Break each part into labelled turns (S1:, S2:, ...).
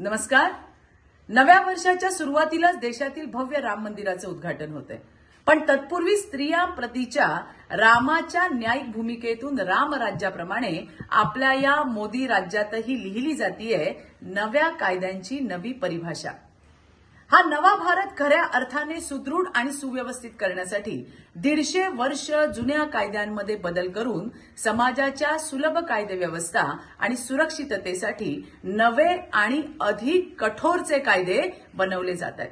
S1: नमस्कार. नव्या वर्षाच्या सुरुवातीलाच देशातील भव्य राम मंदिराचं उद्घाटन होतंय. पण तत्पूर्वी स्त्रिया प्रतीच्या रामाच्या न्यायिक भूमिकेतून रामराज्याप्रमाणे आपल्या या मोदी राज्यातही लिहिली जातीय नव्या कायद्यांची नवी परिभाषा. हा नवा भारत खऱ्या अर्थाने सुदृढ आणि सुव्यवस्थित करण्यासाठी दीडशे वर्ष जुन्या कायद्यांमध्ये बदल करून समाजाच्या सुलभ कायदे व्यवस्था आणि सुरक्षिततेसाठी नवे आणि अधिक कठोरचे कायदे बनवले जात आहेत.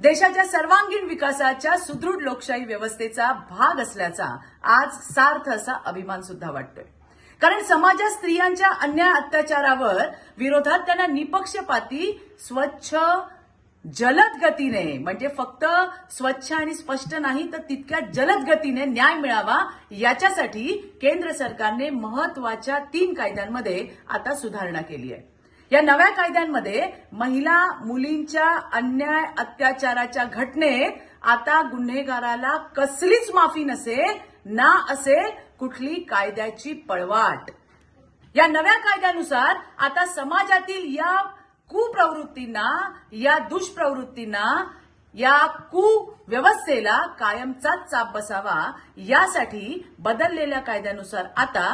S1: देशाच्या सर्वांगीण विकासाच्या सुदृढ लोकशाही व्यवस्थेचा भाग असल्याचा आज सार्थ असा अभिमान सुद्धा वाटतोय. कारण समाजात स्त्रियांच्या अन्याय अत्याचारावर विरोधात त्यांना निपक्षपाती स्वच्छ जलद गतीने म्हणजे फक्त स्वच्छ आणि स्पष्ट नाही तर तितक्या जलद गतीने न्याय मिळावा याच्यासाठी केंद्र सरकारने महत्त्वाच्या तीन कायद्यांमध्ये आता सुधारणा केली आहे. या नव्या कायद्यांमध्ये महिला मुलींच्या अन्याय अत्याचाराच्या घटनेत आता गुन्हेगाराला कसलीच माफी नसे ना असेल कुठली कायद्याची पळवाट. या नव्या कायद्यानुसार आता समाजातील या कुप्रवृत्तींना या दुष्प्रवृत्तींना या कुव्यवस्थेला कायमचाच चाप बसावा यासाठी बदललेल्या कायद्यानुसार आता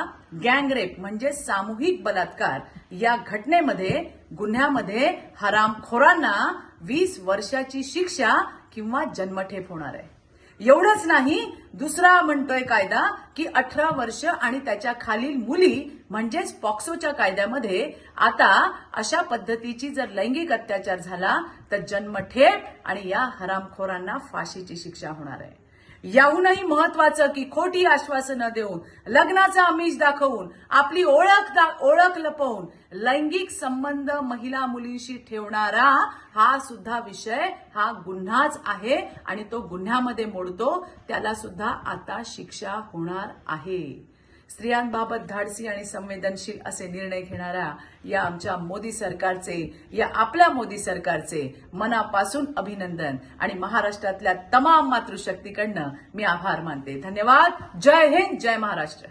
S1: गँगरेप म्हणजे सामूहिक बलात्कार या घटनेमध्ये गुन्ह्यामध्ये हरामखोरांना वीस वर्षाची शिक्षा किंवा जन्मठेप होणार आहे. एवढंच नाही दुसरा म्हणतोय कायदा की अठरा वर्ष आणि त्याच्या खालील मुली म्हणजेच पॉक्सोच्या कायद्यामध्ये आता अशा पद्धतीची जर लैंगिक अत्याचार झाला तर जन्मठेप आणि या हरामखोरांना फाशीची शिक्षा होणार आहे. याहूनही महत्वाचं की खोटी आश्वासनं देऊन लग्नाचा आमिष दाखवून आपली ओळख दा- ओळख लपवून लैंगिक संबंध महिला मुलींशी ठेवणारा हा सुद्धा विषय हा गुन्हाच आहे आणि तो गुन्ह्यामध्ये मोडतो त्याला सुद्धा आता शिक्षा होणार आहे. स्त्रियांबाबत धाडसी आणि संवेदनशील असे निर्णय घेणाऱ्या या आमच्या मोदी सरकारचे या आपल्या मोदी सरकारचे मनापासून अभिनंदन. आणि महाराष्ट्रातल्या तमाम मातृशक्तीकडनं मी आभार मानते. धन्यवाद. जय हिंद जय महाराष्ट्र.